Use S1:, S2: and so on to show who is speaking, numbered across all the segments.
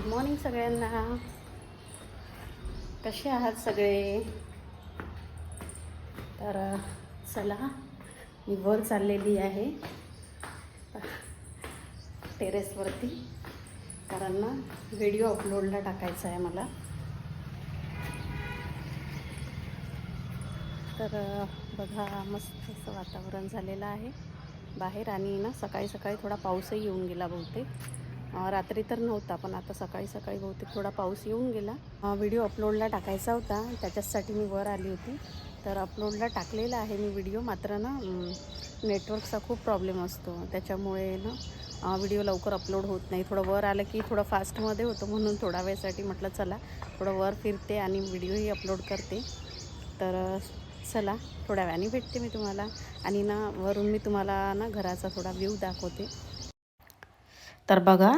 S1: Good morning सगळ्यांना. कसे आहात सगळे? तर चला मी वर चाललेली आहे. टेरेसवरती. कारण ना व्हिडिओ अपलोडला टाकायचा आहे मला. तर बघा मस्त असं वातावरण झालेलं आहे. बाहेर आणि ना सकाळी सकाळी थोडा पाऊसही येऊन गेला बहुतेक. रात्री तर नव्हता पण आता सकाळी सकाळी बहुतेक थोडा पाऊस येऊन गेला. व्हिडिओ अपलोडला टाकायचा होता त्याच्याचसाठी मी वर आली होती. तर अपलोडला टाकलेला आहे मी व्हिडिओ मात्र ना नेटवर्कचा खूप प्रॉब्लेम असतो. त्याच्यामुळे ना व्हिडिओ लवकर अपलोड होत नाही. थोडं वर आलं की थोडं फास्टमध्ये होतं म्हणून थोडा वेळसाठी म्हटलं चला थोडं वर फिरते आणि व्हिडिओही अपलोड करते. तर चला थोड्या वेळाने भेटते मी तुम्हाला. आणि ना वरून मी तुम्हाला ना घराचा थोडा व्ह्यू दाखवते. तर बघा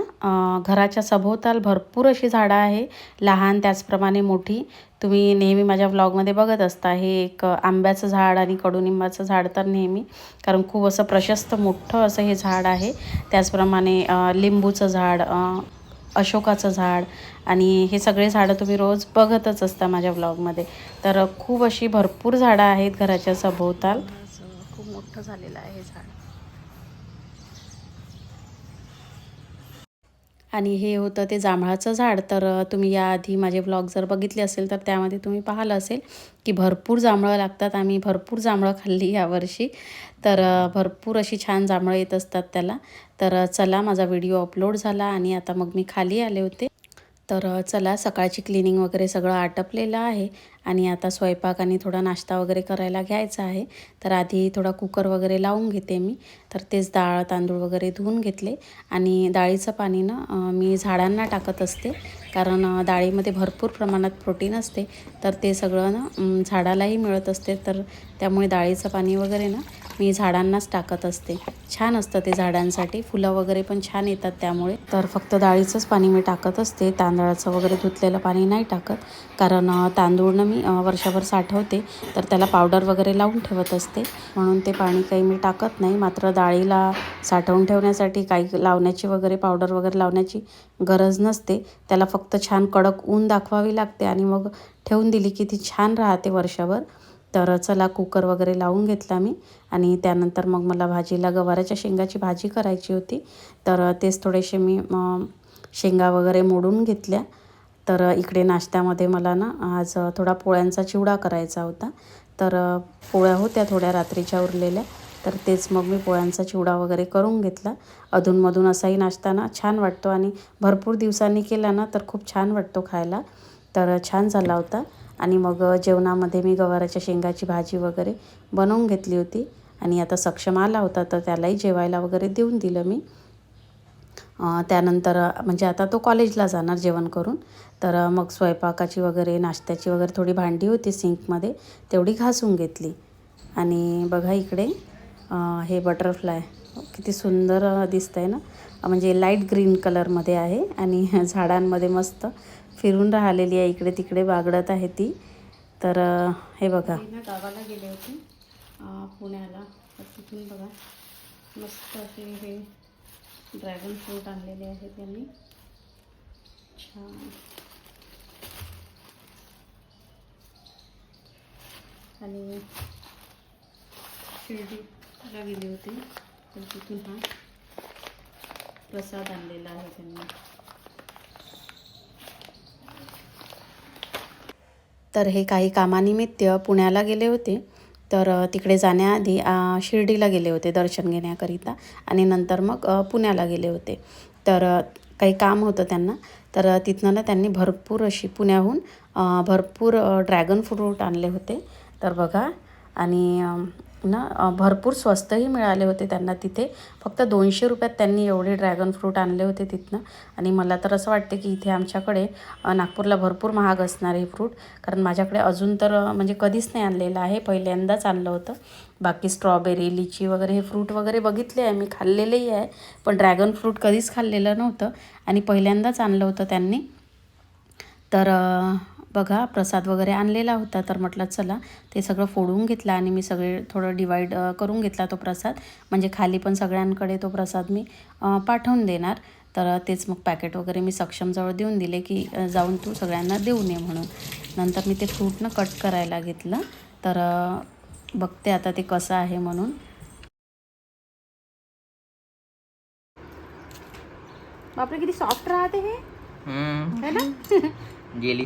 S1: घराच्या सभोवताल भरपूर अशी झाडं आहे. लहान त्याचप्रमाणे मोठी. तुम्ही नेहमी माझ्या व्लॉगमध्ये बघत असता हे एक आंब्याचं झाड आणि कडुनिंबाचं झाड तर नेहमी. कारण खूप असं प्रशस्त मोठं असं हे झाड आहे. त्याचप्रमाणे लिंबूचं झाड अशोकाचं झाड आणि हे सगळे झाडं तुम्ही रोज बघतच असता माझ्या व्लॉगमध्ये तर खूप अशी भरपूर झाडं आहेत घराच्या सभोवताल. खूप मोठं झालेलं आहे हे झाड. आणि हे होतं ते जांभळाचं झाड. तर तुम्ही याआधी माझे व्लॉग जर बघितले असेल तर त्यामध्ये तुम्ही पाहिलं असेल की भरपूर जांभळं लागतात. आम्ही भरपूर जांभळं खाल्ली यावर्षी तर भरपूर अशी छान जांभळं येत असतात त्याला. तर चला माझा व्हिडिओ अपलोड झाला आणि आता मग मी खाली आले होते. तर चला सकाळची क्लिनिंग वगैरे सगळं आटपलेलं आहे आणि आता स्वयंपाक आणि थोडा नाश्ता वगैरे करायला घ्यायचा आहे. तर आधी थोडा कुकर वगैरे लावून घेते मी. तर तेच डाळ तांदूळ वगैरे धुवून घेतले आणि डाळीचं पाणी ना मी झाडांना टाकत असते. कारण डाळीमध्ये भरपूर प्रमाणात प्रोटीन असते. तर ते सगळं ना झाडालाही मिळत असते. तर त्यामुळे डाळीचं पाणी वगैरे ना मी झाडांनाच टाकत असते. छान असतं ते झाडांसाठी. फुलं वगैरे पण छान येतात त्यामुळे. तर फक्त डाळीचंच पाणी मी टाकत असते. तांदळाचं वगैरे धुतलेलं पाणी नाही टाकत. कारण तांदूळनं मी वर्षभर साठवते. तर त्याला पावडर वगैरे लावून ठेवत असते. म्हणून ते पाणी काही मी टाकत नाही. मात्र डाळीला साठवून ठेवण्यासाठी काही लावण्याची वगैरे पावडर वगैरे लावण्याची गरज नसते. त्याला फक्त छान कडक ऊन दाखवावी लागते आणि मग ठेवून दिली की ती छान राहते वर्षभर. तर चला कुकर वगैरे लावून घेतला मी. आणि त्यानंतर मग मला भाजीला गवाराच्या शेंगाची भाजी करायची होती. तर तेच थोडेसे मी शेंगा वगैरे मोडून घेतल्या. तर इकडे नाश्त्यामध्ये मला ना आज थोडा पोळ्यांचा चिवडा करायचा होता. तर पोळ्या होत्या थोड्या रात्रीच्या उरलेल्या. तर तेच मग मी पोळ्यांचा चिवडा वगैरे करून घेतला. अधूनमधून असाही नाश्ता ना छान वाटतो आणि भरपूर दिवसांनी केला ना तर खूप छान वाटतो खायला. तर छान झाला होता. आणि मग जेवणामध्ये मी गवाराच्या शेंगाची भाजी वगैरे बनवून घेतली होती. आणि आता सक्षम आला होता तर त्यालाही जेवायला वगैरे देऊन दिलं मी. त्यानंतर म्हणजे आता तो कॉलेजला जाणार जेवण करून. तर मग स्वयंपाकाची वगैरे नाश्त्याची वगैरे थोडी भांडी होती सिंकमध्ये तेवढी घासून घेतली. आणि बघा इकडे हे बटरफ्लाय किती सुंदर दिसतं आहे ना? म्हणजे लाइट ग्रीन कलरमध्ये आहे आणि झाडांमध्ये मस्त फिरून राहिलेली आहे. इकडे तिकडे बागडत आहे ती. तर हे बघा. गावाला गेले होते. पुण्याला. तर तिथून बघा. मस्त असे हे ड्रॅगन फ्रूट आणलेले आहे त्यांनी. छान. आणि शिर्डीला गेले होते. तर तिथून हा प्रसाद आणलेला आहे त्यांनी. तर हे काही कामानिमित्त पुण्याला गेले होते. तर तिकडे जाण्याआधी शिर्डीला गेले होते दर्शन घेण्याकरिता आणि नंतर मग पुण्याला गेले होते. तर काही काम होतं त्यांना. तर तिथनं ना त्यांनी भरपूर अशी पुण्याहून भरपूर ड्रॅगन फ्रूट आणले होते. तर बघा आणि ना भरपूर स्वस्तही मिळाले होते त्यांना तिथे. फक्त दोनशे रुपयात त्यांनी एवढे ड्रॅगन फ्रूट आणले होते तिथनं. आणि मला तर असं वाटते की इथे आमच्याकडे नागपूरला भरपूर महाग असणार हे फ्रूट. कारण माझ्याकडे अजून तर म्हणजे कधीच नाही आणलेलं आहे. पहिल्यांदाच आणलं होतं. बाकी स्ट्रॉबेरी लिची वगैरे हे फ्रूट वगैरे बघितले आहे मी. खाल्लेलेही आहे. पण ड्रॅगन फ्रूट कधीच खाल्लेलं नव्हतं. आणि पहिल्यांदाच आणलं होतं त्यांनी. तर बघा प्रसाद वगैरे आणलेला होता. तर म्हटलं चला ते सगळं फोडून घेतलं आणि मी सगळे थोडं डिवाईड करून घेतला तो प्रसाद. म्हणजे खाली पण सगळ्यांकडे तो प्रसाद मी पाठवून देणार. तर तेच मग पॅकेट वगैरे मी सक्षमजवळ देऊन दिले की जाऊन तू सगळ्यांना देऊ नये म्हणून. नंतर मी ते फ्रूटनं कट करायला घेतलं. तर बघते आता ते कसं आहे म्हणून. बापरे किती सॉफ्ट राहते हे. है ना?
S2: जेली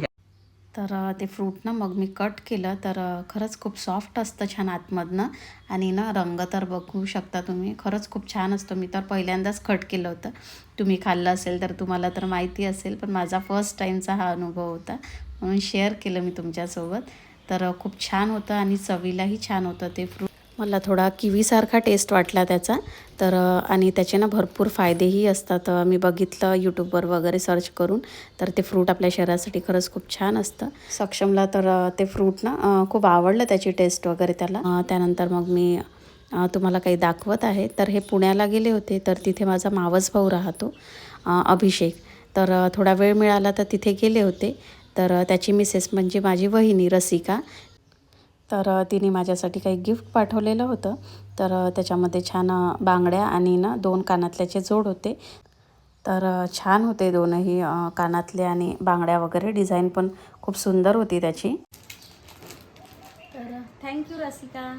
S1: तर ते फ्रूट ना मग मी कट केलं. तर खरंच खूप सॉफ्ट असतं छान आतमधनं. आणि ना रंग तर बघू शकता तुम्ही. खरंच खूप छान असतो. मी तर पहिल्यांदाच कट केलं होतं. तुम्ही खाल्लं असेल तर तुम्हाला तर माहिती असेल पण माझा फर्स्ट टाईमचा हा अनुभव होता. म्हणून शेअर केलं मी तुमच्यासोबत. तर खूप छान होतं आणि चवीलाही छान होतं ते फ्रूट मला थोडा किवीसारखा टेस्ट वाटला त्याचा. तर आणि त्याचे ना भरपूर फायदेही असतात. मी बघितलं यूट्यूबवर वगैरे सर्च करून. तर ते फ्रूट आपल्या शरीरासाठी खरंच खूप छान असतं. सक्षमला तर ते फ्रूट ना खूप आवडलं त्याची टेस्ट वगैरे त्याला. त्यानंतर मग मी तुम्हाला काही दाखवत आहे. तर हे पुण्याला गेले होते. तर तिथे माझा मावस भाऊ राहतो अभिषेक. तर थोडा वेळ मिळाला तर तिथे गेले होते. तर त्याची मिसेस म्हणजे माझी वहिनी रसिका. तर तिने माझ्यासाठी काही गिफ्ट पाठवलेलं होतं. तर त्याच्यामध्ये छान बांगड्या आणि ना दोन कानातल्याचे जोड होते. तर छान होते दोनही कानातले आणि बांगड्या वगैरे. डिझाईन पण खूप सुंदर होती त्याची. तर थँक्यू रसिका.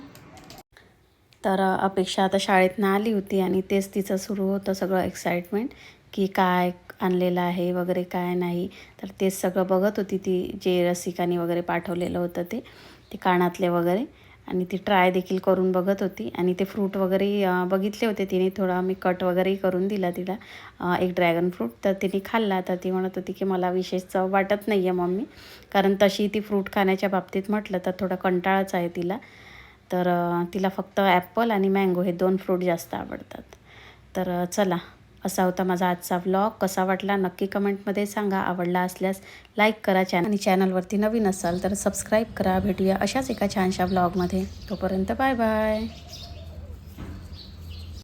S1: तर अपेक्षा आता शाळेतनं आली होती आणि तेच तिचं सुरू होतं सगळं एक्साइटमेंट की काय आणलेलं आहे वगैरे काय नाही. तर तेच सगळं बघत होती ती जे रसिकाने वगैरे पाठवलेलं होतं ते. ते कानातले वगैरे. आणि ती ट्राय देखील करून बघत होती. आणि ते फ्रूट वगैरे बघितले होते तिने. थोडा मी कट वगैरेही करून दिला तिला. एक ड्रॅगन फ्रूट. तर तिने खाल्ला. तर ती म्हणत होती की मला विशेष चव वाटत नाही आहे मम्मी. कारण तशी ती फ्रूट खाण्याच्या बाबतीत म्हटलं तर थोडा कंटाळाच आहे तिला. तर तिला फक्त ॲपल आणि मँगो हे दोन फ्रूट जास्त आवडतात. तर चला. असा होता माझा आजचा व्लॉग कसा वाटला नक्की कमेंटमध्ये सांगा. आवडला असल्यास लाईक करा चॅनल आणि चॅनलवरती नवीन असाल तर सबस्क्राईब करा. भेटूया अशाच एका छानशा व्लॉगमध्ये तोपर्यंत बाय बाय